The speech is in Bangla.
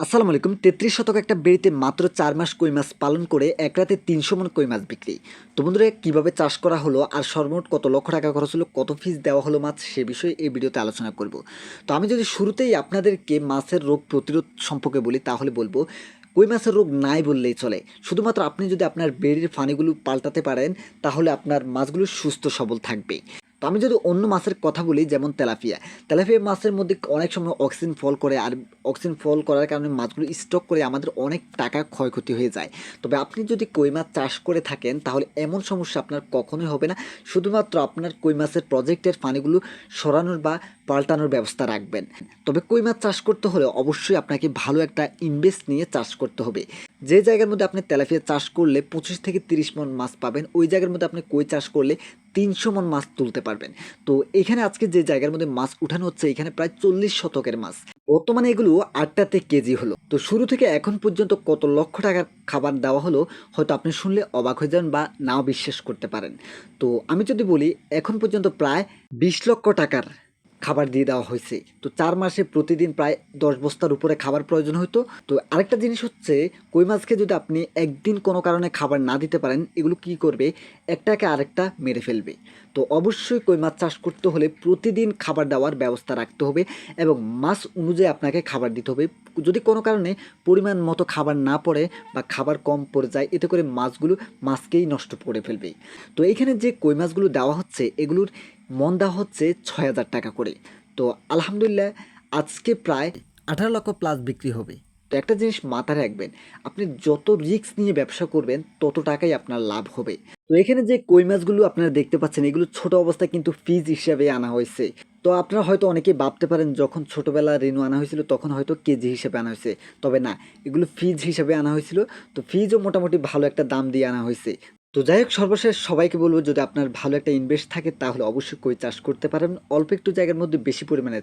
আসসালামু আলাইকুম। তেত্রিশ শতক একটা বেড়িতে মাত্র চার মাস কই মাছ পালন করে এক রাতে তিনশো মন কই মাছ বিক্রি। তো বন্ধুরা, কীভাবে চাষ করা হলো আর সর্বমোট কত লক্ষ টাকা খরচ হলো, কত ফিস দেওয়া হলো মাছ, সে বিষয়ে এই ভিডিওতে আলোচনা করব। তো আমি যদি শুরুতেই আপনাদেরকে মাছের রোগ প্রতিরোধ সম্পর্কে বলি, তাহলে বলব, কই মাছের রোগ নাই বললেই চলে। শুধুমাত্র আপনি যদি আপনার বেড়ির ফানিগুলো পাল্টাতে পারেন, তাহলে আপনার মাছগুলো সুস্থ সবল থাকবে তো আমি যদি অন্য মাছের কথা বলি, যেমন তেলাপিয়া। তেলাপিয়া মাছের মধ্যে অনেক সময় অক্সিজেন ফল করে আর অক্সিজেন ফল করার কারণে মাছগুলো স্টক করে আমাদের অনেক টাকা ক্ষয়ক্ষতি হয়ে যায়। তবে আপনি যদি কই মাছ চাষ করে থাকেন, তাহলে এমন সমস্যা আপনার কখনোই হবে না। শুধুমাত্র আপনার কই মাছের প্রজেক্টের পানিগুলো সরানোর বা পাল্টানোর ব্যবস্থা রাখবেন। তবে কই মাছ চাষ করতে হলে অবশ্যই আপনাকে ভালো একটা ইনভেস্ট নিয়ে চাষ করতে হবে। যে জায়গার মধ্যে আপনি তেলাপিয়া চাষ করলে পঁচিশ থেকে তিরিশ মন মাছ পাবেন, ওই জায়গার মধ্যে আপনি কই চাষ করলে তিনশো মন মাছ তুলতে পারবেন। তো এখানে আজকে যে জায়গার মধ্যে মাছ উঠানো হচ্ছে, এখানে প্রায় চল্লিশ শতকের মাছ। বর্তমানে এগুলো আটটাতে কেজি হলো। তো শুরু থেকে এখন পর্যন্ত কত লক্ষ টাকার খাবার দেওয়া হলো, হয়তো আপনি শুনলে অবাক হয়ে যান বা নাও বিশ্বাস করতে পারেন। তো আমি যদি বলি, এখন পর্যন্ত প্রায় বিশ লক্ষ টাকার খাবার দিয়ে দেওয়া হয়েছে। তো চার মাসে প্রতিদিন প্রায় দশ বস্তার উপরে খাবার প্রয়োজন হতো তো আরেকটা জিনিস হচ্ছে, কই মাছকে যদি আপনি একদিন কোনো কারণে খাবার না দিতে পারেন, এগুলো কি করবে? একটাকে আরেকটা মেরে ফেলবে। তো অবশ্যই কই মাছ চাষ করতে হলে প্রতিদিন খাবার দেওয়ার ব্যবস্থা রাখতে হবে এবং মাছ অনুযায়ী আপনাকে খাবার দিতে হবে। যদি কোনো কারণে পরিমাণ মতো খাবার না পড়ে বা খাবার কম পড়ে যায়, এতে করে মাছগুলো মাছকেই নষ্ট করে ফেলবে। তো এখানে যে কই মাছগুলো দেওয়া হচ্ছে, এগুলোর মন দেওয়া হচ্ছে ছয় হাজার টাকা করে। তো আলহামদুলিল্লাহ, আজকে প্রায় আঠারো লক্ষ প্লাস বিক্রি হবে। তো একটা জিনিস মাথায় রাখবেন, আপনি যত রিস্ক নিয়ে ব্যবসা করবেন, তত টাকাই আপনার লাভ হবে। তো এখানে যে কই মাছগুলো আপনারা দেখতে পাচ্ছেন, এগুলো ছোট অবস্থায় কিন্তু ফিজ হিসাবে আনা হয়েছে। তো আপনারা হয়তো অনেকেই ভাবতে পারেন, যখন ছোটবেলা রেনু আনা হয়েছিল, তখন হয়তো কেজি হিসেবে আনা হয়েছে। তবে না, এগুলো ফিজ হিসাবে আনা হয়েছিল। তো ফিজও মোটামুটি ভালো একটা দাম দিয়ে আনা হয়েছে। তো যাই হোক, সর্বশেষ সবাইকে বলব, যদি আপনার ভালো একটা ইনভেস্ট থাকে, তাহলে অবশ্যই কই চাষ করতে পারেন। অল্প একটু জায়গার মধ্যে বেশি পরিমাণে